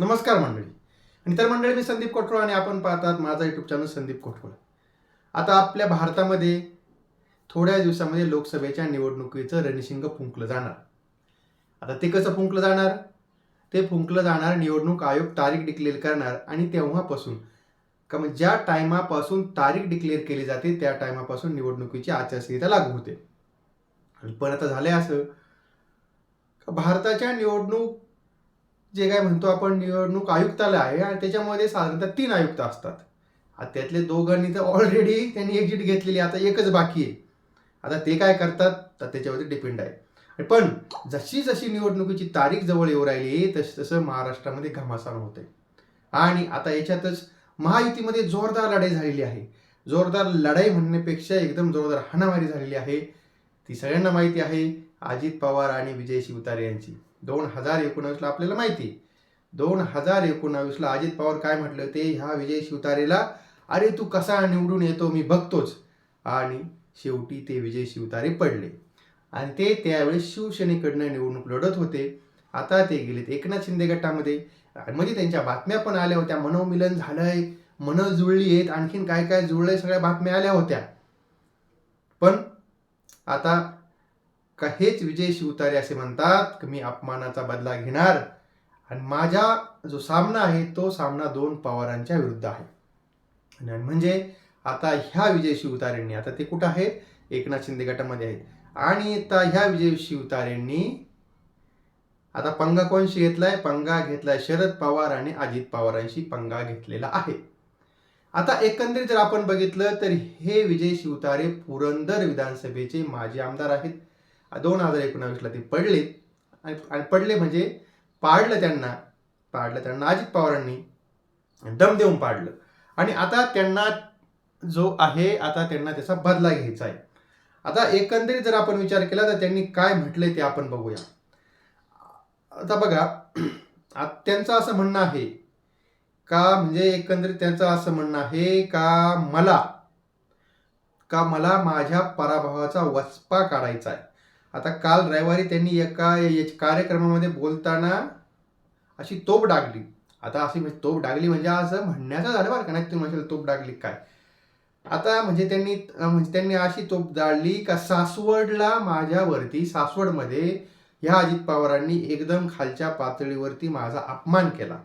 नमस्कार मंडळी. आणि तर मंडळी मी संदीप कोठरोळ आणि आपण पाहतात माझा यूट्यूब चॅनल संदीप कोटरोळ आता आपल्या भारतामध्ये थोड्या दिवसामध्ये लोकसभेच्या निवडणुकीचं रणशिंग फुंकलं जाणार. आता ते कसं फुंकलं जाणार? ते फुंकलं जाणार निवडणूक आयोग तारीख डिक्लेअर करणार आणि तेव्हापासून का मग ज्या टायमापासून तारीख डिक्लेअर केली जाते त्या टायमापासून निवडणुकीची आचारसंहिता लागू होते. आणि पण आता झालंय असं. भारताच्या निवडणूक जे काय म्हणतो आपण निवडणूक आयुक्तालय आहे आणि त्याच्यामध्ये साधारणतः तीन आयुक्त असतात. त्यातले दोघांनी तर ऑलरेडी त्यांनी एक्झिट घेतलेली आता एकच बाकी आहे. आता ते काय करतात तर त्याच्यावरती डिपेंड आहे. पण जशी जशी निवडणुकीची तारीख जवळ येऊ राहिली तस तसं महाराष्ट्रामध्ये घमासान होते आणि आता याच्यातच महायुतीमध्ये जोरदार लढाई झालेली आहे. जोरदार लढाई म्हणण्यापेक्षा एकदम जोरदार हाणामारी झालेली आहे. ती सगळ्यांना माहिती आहे अजित पवार आणि विजय शिवतारे यांची. दोन हजार एकोणावीसला आपल्याला माहिती दोन हजार एकोणावीसला अजित पवार काय म्हटलं ते ह्या विजय शिवतारेला अरे तू कसा निवडून येतो? मी बघतोच. आणि शेवटी ते विजय शिवतारे पडले. आणि ते त्यावेळेस शिवसेनेकडनं निवडणूक लढत होते. आता ते गेलेत एकनाथ शिंदे गटामध्ये. म्हणजे त्यांच्या बातम्या पण आल्या होत्या. मनोमिलन झालंय मन जुळली आहेत आणखीन काय काय जुळलंय सगळ्या बातम्या आल्या होत्या. पण आता का हेच विजय शिवतारे असे म्हणतात की मी अपमानाचा बदला घेणार. आणि माझा जो सामना आहे तो सामना दोन पवारांच्या विरुद्ध आहे. म्हणजे आता ह्या विजय शिवतारेंनी आता ते कुठं आहेत? एकनाथ शिंदे गटामध्ये आहेत. आणि आता ह्या विजय शिवतारेंनी आता पंगा कोणशी घेतलाय? पंगा घेतलाय शरद पवार आणि अजित पवारांशी पंगा घेतलेला आहे. आता एकंदरीत जर आपण बघितलं तर हे विजय शिवतारे पुरंदर विधानसभेचे माजी आमदार आहेत. दोन हजार एकोणावीसला ते पडले. आणि पडले म्हणजे पाडलं त्यांना. पाडलं त्यांना अजित पवारांनी. दम देऊन पाडलं. आणि आता त्यांना जो आहे आता त्यांना त्याचा बदला घ्यायचा आहे. आता एकंदरीत जर आपण विचार केला तर त्यांनी काय म्हटलंय ते आपण बघूया. आता बघा त्यांचं असं म्हणणं आहे का म्हणजे एकंदरीत त्यांचं असं म्हणणं आहे का मला का मला माझ्या पराभवाचा वचपा काढायचा आहे? आता काल रविवारी त्यांनी एका कार्यक्रमामध्ये बोलताना अशी तोप डागली. आता अशी म्हणजे तोप डागली म्हणजे असं म्हणण्याचं झालं बरं का नाही तुम्ही म्हणजे तोप डागली काय? आता म्हणजे त्यांनी म्हणजे त्यांनी अशी तोप डाळली का सासवडला माझ्यावरती सासवडमध्ये ह्या अजित पवारांनी एकदम खालच्या पातळीवरती माझा अपमान केला.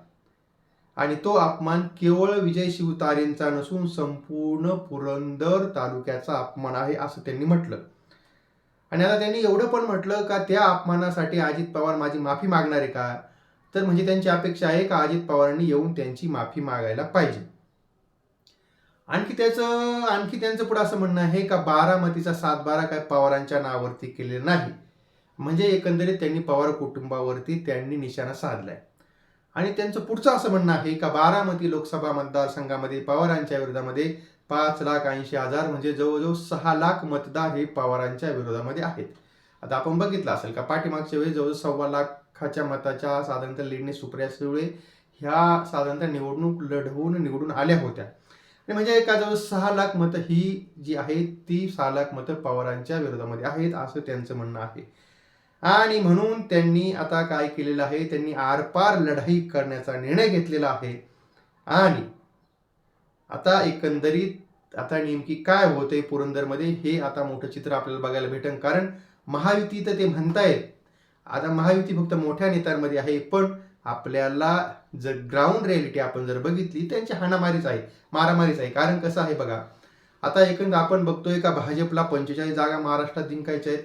आणि तो अपमान केवळ विजय शिवतारेंचा नसून संपूर्ण पुरंदर तालुक्याचा अपमान आहे असं त्यांनी म्हटलं. आणि आता त्यांनी एवढं पण म्हटलं का त्या अपमानासाठी अजित पवार माझी माफी मागणार आहे का? तर म्हणजे त्यांची अपेक्षा आहे का अजित पवारांनी येऊन त्यांची माफी मागायला पाहिजे? आणखी त्याचं आणखी त्यांचं पुढं असं म्हणणं आहे का बारामतीचा सात बारा काय पवारांच्या नावावरती केले नाही? म्हणजे एकंदरीत त्यांनी पवार कुटुंबावरती त्यांनी निशाणा साधलाय. आणि त्यांचं पुढचं असं म्हणणं आहे का बारामती लोकसभा मतदारसंघामध्ये पवारांच्या विरोधामध्ये पाच लाख ऐंशी हजार म्हणजे जवळजवळ सहा लाख मतदार हे पवारांच्या विरोधामध्ये आहेत. आता आपण बघितलं असेल का पाठीमागच्या वेळी जवळजवळ सव्वा लाखाच्या मताच्या साधारणतः लीडने सुप्रिया सुळे ह्या साधारणतः निवडणूक लढवून निवडून आल्या होत्या. आणि म्हणजे एका जवळ सहा लाख मतं ही जी आहेत ती सहा लाख मतं पवारांच्या विरोधामध्ये आहेत असं त्यांचं म्हणणं आहे. आणि म्हणून त्यांनी आता काय केलेलं आहे त्यांनी आरपार लढाई करण्याचा निर्णय घेतलेला आहे. आणि आता एकंदरीत आता नेमकी काय होते पुरंदरमध्ये हे आता मोठं चित्र आपल्याला बघायला भेटेल कारण महायुती तर ते म्हणतायत आता महायुती फक्त मोठ्या नेत्यांमध्ये आहे पण आपल्याला जर ग्राउंड रियालिटी आपण जर बघितली त्यांची हाणामारीच आहे मारामारीच आहे. कारण कसं आहे बघा आता एकंदर आपण बघतोय का भाजपला पंचेचाळीस जागा महाराष्ट्रात जिंकायच्या आहेत.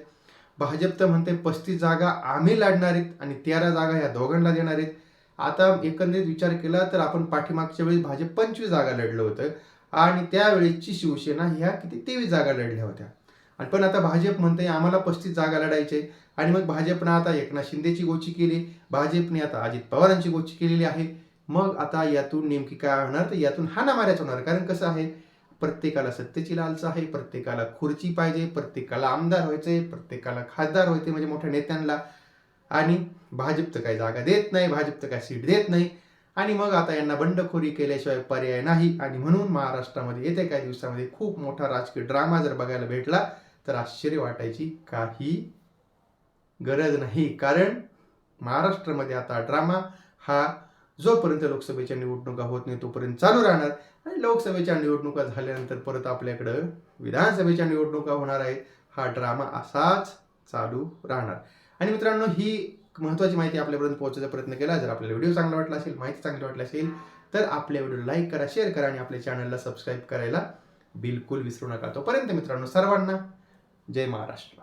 भाजप तर म्हणते पस्तीस जागा आम्ही लढणार आहेत आणि तेरा जागा ह्या दोघांना देणार आहेत. आता एकंदरीत विचार केला तर आपण पाठीमागच्या वेळी भाजप पंचवीस जागा लढलं होतं. आणि त्यावेळेची शिवसेना ह्या किती तेवीस जागा लढल्या होत्या. आणि पण आता भाजप म्हणते आम्हाला पस्तीस जागा लढायचे आणि मग भाजपनं आता एकनाथ शिंदेची गोची केली. भाजपने आता अजित पवारांची गोची केलेली आहे. मग आता यातून नेमकी काय होणार? तर यातून हाणामाऱ्याच होणार. कारण कसं आहे प्रत्येकाला सत्तेची लालच आहे प्रत्येकाला खुर्ची पाहिजे प्रत्येकाला आमदार व्हायचे प्रत्येकाला खासदार व्हायचे म्हणजे मोठ्या नेत्यांना. आणि भाजप तर काही जागा देत नाही भाजप तर काही सीट देत नाही. आणि मग आता यांना बंडखोरी केल्याशिवाय पर्याय नाही. आणि म्हणून महाराष्ट्रामध्ये येत्या काही दिवसामध्ये खूप मोठा राजकीय ड्रामा जर बघायला भेटला तर आश्चर्य वाटायची काही गरज नाही. कारण महाराष्ट्रामध्ये आता ड्रामा हा जोपर्यंत लोकसभेच्या निवडणुका होत नाही तोपर्यंत चालू राहणार. आणि लोकसभेच्या निवडणुका झाल्यानंतर परत आपल्याकडं विधानसभेच्या निवडणुका होणार आहेत. हा ड्रामा असाच चालू राहणार. आणि मित्रांनो ही महत्त्वाची माहिती आपल्यापर्यंत पोहोचायचा प्रयत्न केला. जर आपल्याला व्हिडिओ चांगला वाटला असेल माहिती चांगली वाटली असेल तर आपल्या व्हिडिओ लाईक करा शेअर करा आणि आपल्या चॅनलला सबस्क्राईब करायला बिलकुल विसरू नका. तोपर्यंत मित्रांनो सर्वांना जय महाराष्ट्र.